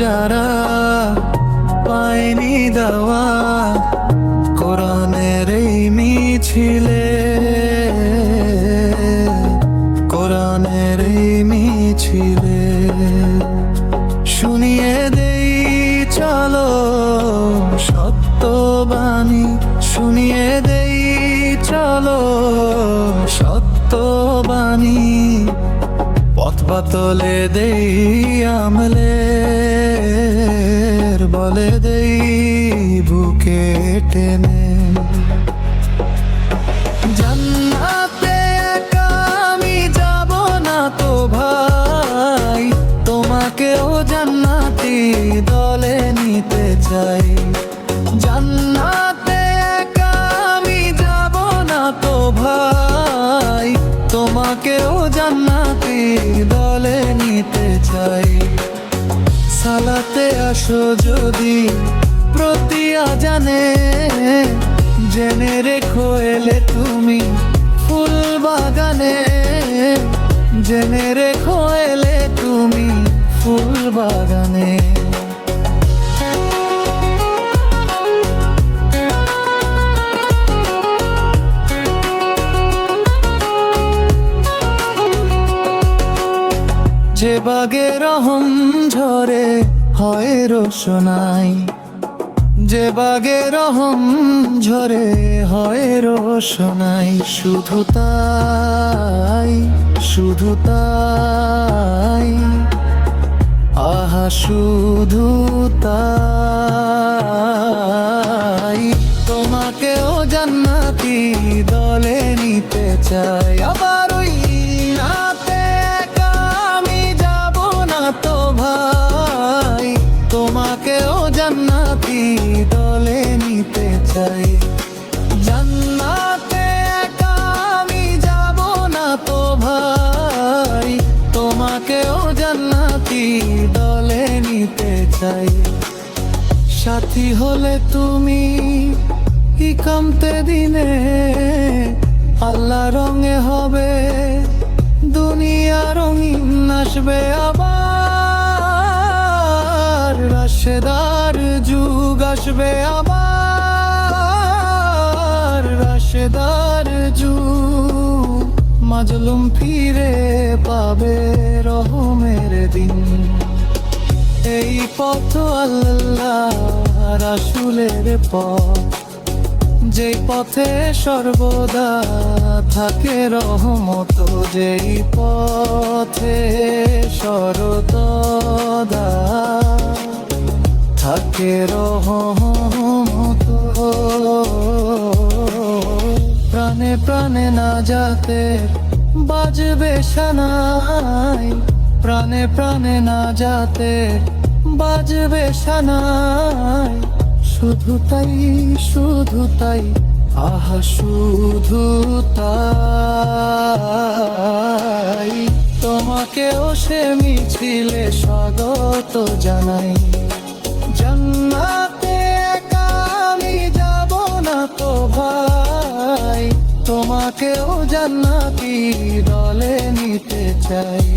যারা পায়নি দেওয়া, কোরআনের এই মিছিলে, কোরআনের এই মিছিলে। শুনিয়ে দেই, চলো সত্যবাণী শুনিয়ে দেই, চলো সত্যবাণী পথ পাতলে দেই আমলে। জান্নাতে একা যাব না তো ভাই, তোমাকেও জান্নাতি দলে নিতে চাই। জান্নাতে একা যাব না তো ভাই, তোমাকেও জান্নাতি দলে নিতে চাই। সালাতে আসো যদি প্রতি আজানে জেনে রেখো এলে তুমি ফুল বাগানে। জেনে রেখো এলে তুমি ফুল বাগানে। যে বাগে রহম ঝরে হয় রোশনাই। যে বাগে রহম ঝরে হয় রোশনাই, শুধু তাই শুধু তাই। আহা, শুধু তাই। তোমাকেও জান্নাতি দলে নিতে চাই, আবার চাই। সাথী হলে তুমি কি কামতে দিনে? আল্লাহ রঙে হবে, দুনিয়া রঙিন আসবে আবার। রাশেদার যুগ আসবে আবার। রাশেদার যুগ মাজলুম ফিরে পাবে রহমের দিন। এই পথ আল্লাহ রাসুলের পথ। যে পথে সর্বদা থাকে রহমত, যেই পথে সরদা থাকে রহমত। প্রাণে প্রাণে না যাতে বাজবে সানাই প্রাণে প্রাণে না যাতে বাজবে সানাই। শুধু তাই শুধু তাই, আহা, শুধু তাই। তোমাকেও সে মিছিলে স্বাগত জানাই। জান্নাতে একা আমি যাব না তো ভাই। তোমাকেও জান্নাতি দলে নিতে চাই।